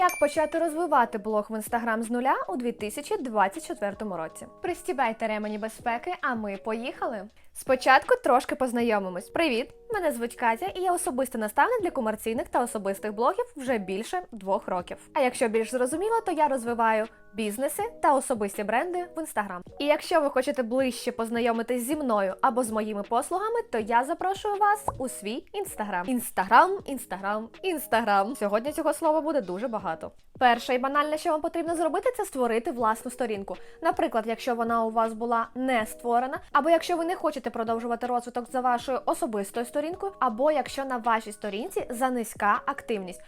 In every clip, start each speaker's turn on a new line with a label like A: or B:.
A: Як почати розвивати блог в інстаграм з нуля у 2024 році? Пристібайте ремені безпеки, а ми поїхали. Спочатку трошки познайомимось. Привіт! Мене звуть Катя, і я особисто наставник для комерційних та особистих блогів вже більше двох років. А якщо більш зрозуміло, то я розвиваю бізнеси та особисті бренди в інстаграм. І якщо ви хочете ближче познайомитись зі мною або з моїми послугами, то я запрошую вас у свій інстаграм. Інстаграм, інстаграм, інстаграм. Сьогодні цього слова буде дуже багато. Перше і банальне, що вам потрібно зробити, це створити власну сторінку. Наприклад, якщо вона у вас була не створена, або якщо ви не хочете продовжувати розвиток за вашою особистою сторінкою, або якщо на вашій сторінці занизька активність.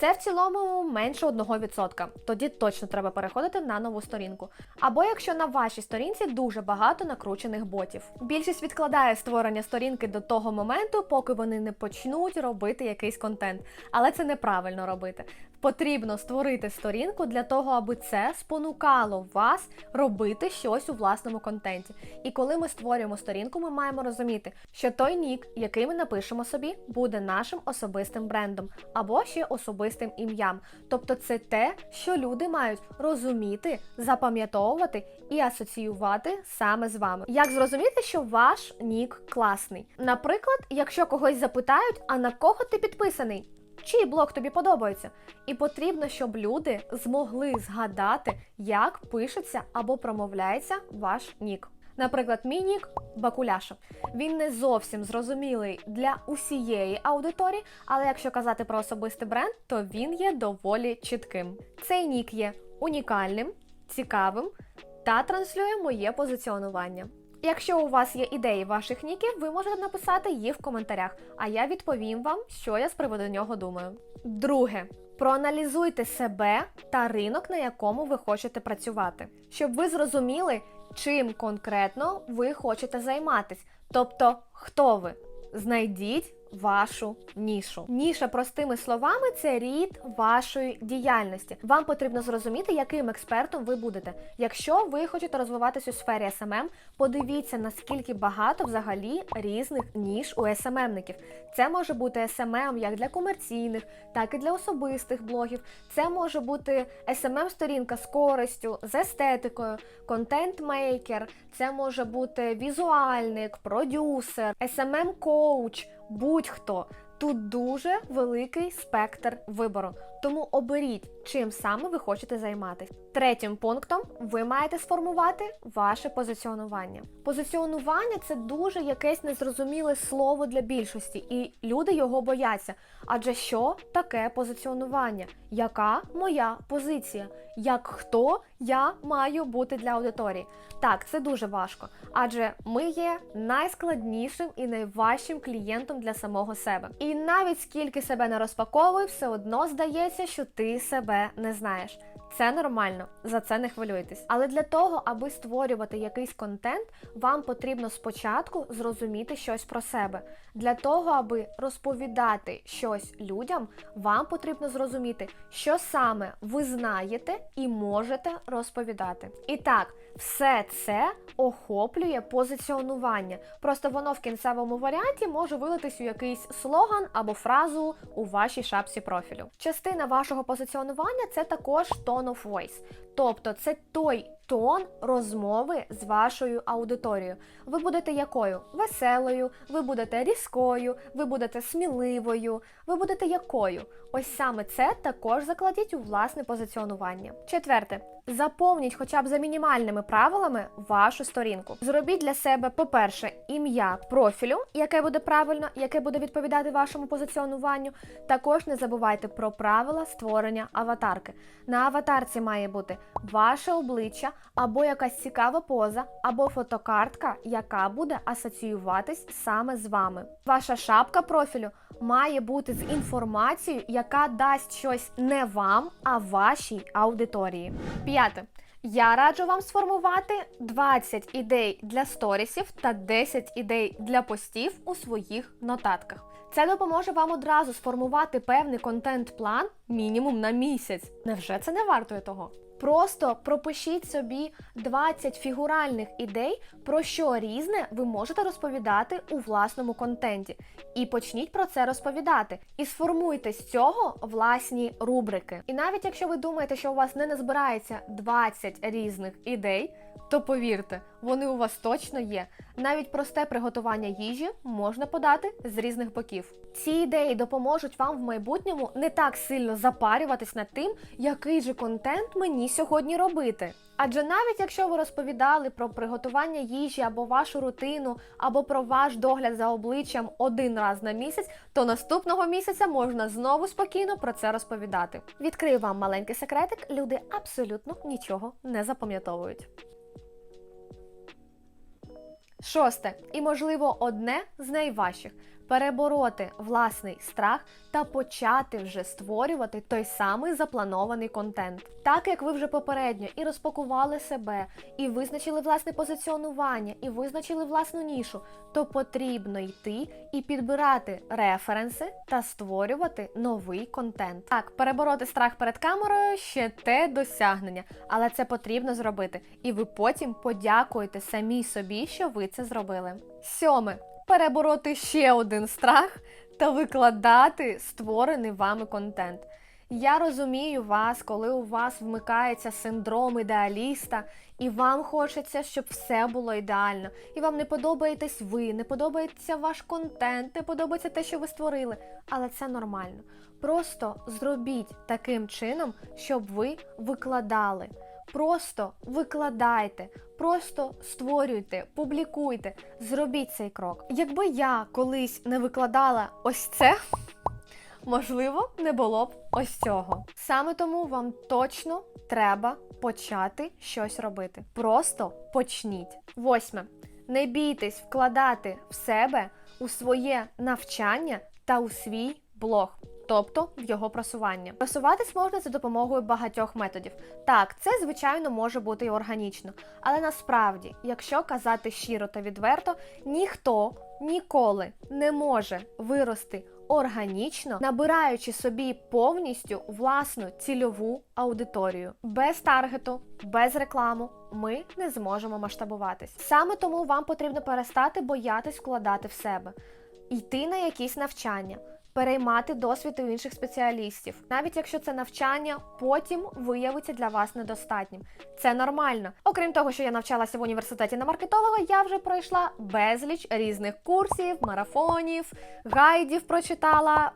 A: Це в цілому менше 1%. Тоді точно треба переходити на нову сторінку. Або якщо на вашій сторінці дуже багато накручених ботів. Більшість відкладає створення сторінки до того моменту, поки вони не почнуть робити якийсь контент. Але це неправильно робити. Потрібно створити сторінку для того, аби це спонукало вас робити щось у власному контенті. І коли ми створюємо сторінку, ми маємо розуміти, що той нік, який ми напишемо собі, буде нашим особистим брендом або ще особистим ім'ям. Тобто це те, що люди мають розуміти, запам'ятовувати і асоціювати саме з вами. Як зрозуміти, що ваш нік класний? Наприклад, якщо когось запитають, а на кого ти підписаний? Чий блог тобі подобається? І потрібно, щоб люди змогли згадати, як пишеться або промовляється ваш нік. Наприклад, мій нік Бакуляша. Він не зовсім зрозумілий для усієї аудиторії, але якщо казати про особистий бренд, то він є доволі чітким. Цей нік є унікальним, цікавим та транслює моє позиціонування. Якщо у вас є ідеї ваших ніків, ви можете написати їх в коментарях, а я відповім вам, що я з приводу нього думаю. Друге. Проаналізуйте себе та ринок, на якому ви хочете працювати, щоб ви зрозуміли, чим конкретно ви хочете займатись. Тобто, хто ви? Знайдіть вашу нішу. Ніша, простими словами, це рід вашої діяльності. Вам потрібно зрозуміти, яким експертом ви будете. Якщо ви хочете розвиватись у сфері SMM, подивіться, наскільки багато взагалі різних ніж у SMM-ників. Це може бути SMM як для комерційних, так і для особистих блогів. Це може бути SMM-сторінка з користю, з естетикою, контент-мейкер, це може бути візуальник, продюсер, SMM-коуч, будь-хто. Тут дуже великий спектр вибору. Тому оберіть, чим саме ви хочете займатися. Третім пунктом ви маєте сформувати ваше позиціонування. Позиціонування це дуже якесь незрозуміле слово для більшості, і люди його бояться. Адже що таке позиціонування? Яка моя позиція? Як хто я маю бути для аудиторії? Так, це дуже важко, адже ми є найскладнішим і найважчим клієнтом для самого себе. І навіть скільки себе не розпаковуй, все одно здається, що ти себе не знаєш. Це нормально, за це не хвилюйтесь. Але для того, аби створювати якийсь контент, вам потрібно спочатку зрозуміти щось про себе. Для того, аби розповідати щось людям, вам потрібно зрозуміти, що саме ви знаєте і можете розповідати. І так, все це охоплює позиціонування. Просто воно в кінцевому варіанті може вилитись у якийсь слоган або фразу у вашій шапці профілю. Частина вашого позиціонування це також tone of voice. Тобто це той тон розмови з вашою аудиторією. Ви будете якою? Веселою, ви будете різкою, ви будете сміливою, ви будете якою. Ось саме це також закладіть у власне позиціонування. Четверте. Заповніть хоча б за мінімальними правилами вашу сторінку. Зробіть для себе, по-перше, ім'я профілю, яке буде правильно, яке буде відповідати вашому позиціонуванню. Також не забувайте про правила створення аватарки. На аватарці має бути ваше обличчя або якась цікава поза, або фотокартка, яка буде асоціюватись саме з вами. Ваша шапка профілю має бути з інформацією, яка дасть щось не вам, а вашій аудиторії. П'яте. Я раджу вам сформувати 20 ідей для сторісів та 10 ідей для постів у своїх нотатках. Це допоможе вам одразу сформувати певний контент-план мінімум на місяць. Невже це не вартує того? Просто пропишіть собі 20 фігуральних ідей, про що різне ви можете розповідати у власному контенті. І почніть про це розповідати. І сформуйте з цього власні рубрики. І навіть якщо ви думаєте, що у вас не назбирається 20 різних ідей, то повірте, вони у вас точно є. Навіть просте приготування їжі можна подати з різних боків. Ці ідеї допоможуть вам в майбутньому не так сильно запарюватись над тим, який же контент мені сьогодні робити. Адже навіть якщо ви розповідали про приготування їжі або вашу рутину, або про ваш догляд за обличчям один раз на місяць, то наступного місяця можна знову спокійно про це розповідати. Відкрию вам маленький секретик: люди абсолютно нічого не запам'ятовують. Шосте, і можливо одне з найважчих перебороти власний страх та почати вже створювати той самий запланований контент. Так як ви вже попередньо і розпакували себе, і визначили власне позиціонування, і визначили власну нішу, то потрібно йти і підбирати референси та створювати новий контент. Так, перебороти страх перед камерою ще те досягнення, але це потрібно зробити, і ви потім подякуєте самій собі, що ви це зробили. Сьоме перебороти ще один страх та викладати створений вами контент. Я розумію вас, коли у вас вмикається синдром ідеаліста, і вам хочеться, щоб все було ідеально. І вам не подобаєтесь ви, не подобається ваш контент, не подобається те, що ви створили. Але це нормально. Просто зробіть таким чином, щоб ви викладали. Просто викладайте, просто створюйте, публікуйте, зробіть цей крок. Якби я колись не викладала ось це, можливо, не було б ось цього. Саме тому вам точно треба почати щось робити. Просто почніть. Восьме. Не бійтесь вкладати в себе у своє навчання та у свій блог. Тобто в його просування. Просуватись можна за допомогою багатьох методів. Так, це звичайно може бути і органічно, але насправді, якщо казати щиро та відверто, ніхто ніколи не може вирости органічно, набираючи собі повністю власну цільову аудиторію. Без таргету, без рекламу ми не зможемо масштабуватись. Саме тому вам потрібно перестати боятись вкладати в себе, йти на якісь навчання переймати досвід у інших спеціалістів, навіть якщо це навчання потім виявиться для вас недостатнім. Це нормально. Окрім того, що я навчалася в університеті на маркетолога, я вже пройшла безліч різних курсів, марафонів, гайдів прочитала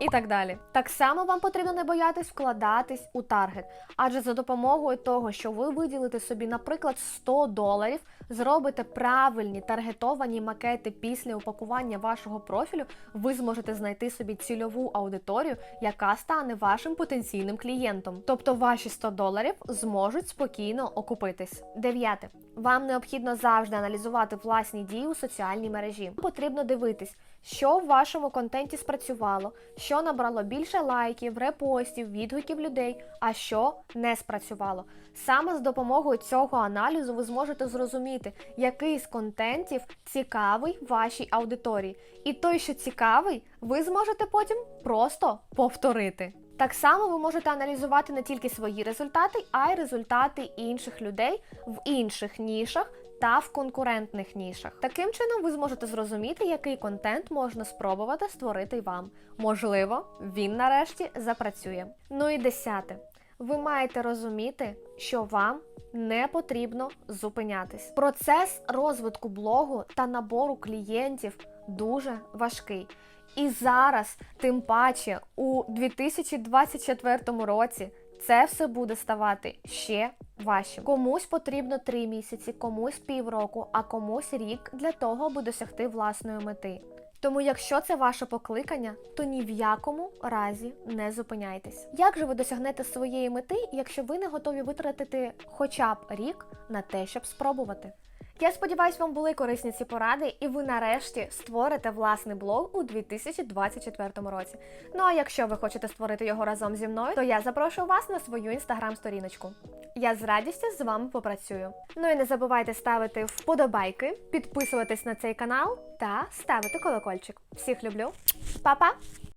A: і так далі. Так само вам потрібно не боятись вкладатись у таргет, адже за допомогою того, що ви виділите собі, наприклад, 100 доларів, зробите правильні таргетовані макети після упакування вашого профілю, ви зможете знайти собі цільову аудиторію, яка стане вашим потенційним клієнтом. Тобто ваші 100 доларів зможуть спокійно окупитись. Дев'яте. Вам необхідно завжди аналізувати власні дії у соціальній мережі. Потрібно дивитись, що в вашому контенті спрацювало, що набрало більше лайків, репостів, відгуків людей, а що не спрацювало. Саме з допомогою цього аналізу ви зможете зрозуміти, який з контентів цікавий вашій аудиторії. І той, що цікавий, ви зможете потім просто повторити. Так само ви можете аналізувати не тільки свої результати, а й результати інших людей в інших нішах та в конкурентних нішах. Таким чином, ви зможете зрозуміти, який контент можна спробувати створити вам. Можливо, він нарешті запрацює. Ну і десяте. Ви маєте розуміти, що вам не потрібно зупинятись. Процес розвитку блогу та набору клієнтів дуже важкий. І зараз, тим паче, у 2024 році це все буде ставати ще важче. Комусь потрібно 3 місяці, комусь півроку, а комусь рік для того, аби досягти власної мети. Тому, якщо це ваше покликання, то ні в якому разі не зупиняйтесь. Як же ви досягнете своєї мети, якщо ви не готові витратити хоча б рік на те, щоб спробувати? Я сподіваюся, вам були корисні ці поради, і ви нарешті створите власний блог у 2024 році. Ну а якщо ви хочете створити його разом зі мною, то я запрошую вас на свою інстаграм-сторіночку. Я з радістю з вами попрацюю. Ну і не забувайте ставити вподобайки, підписуватись на цей канал та ставити колокольчик. Всіх люблю, Па-па!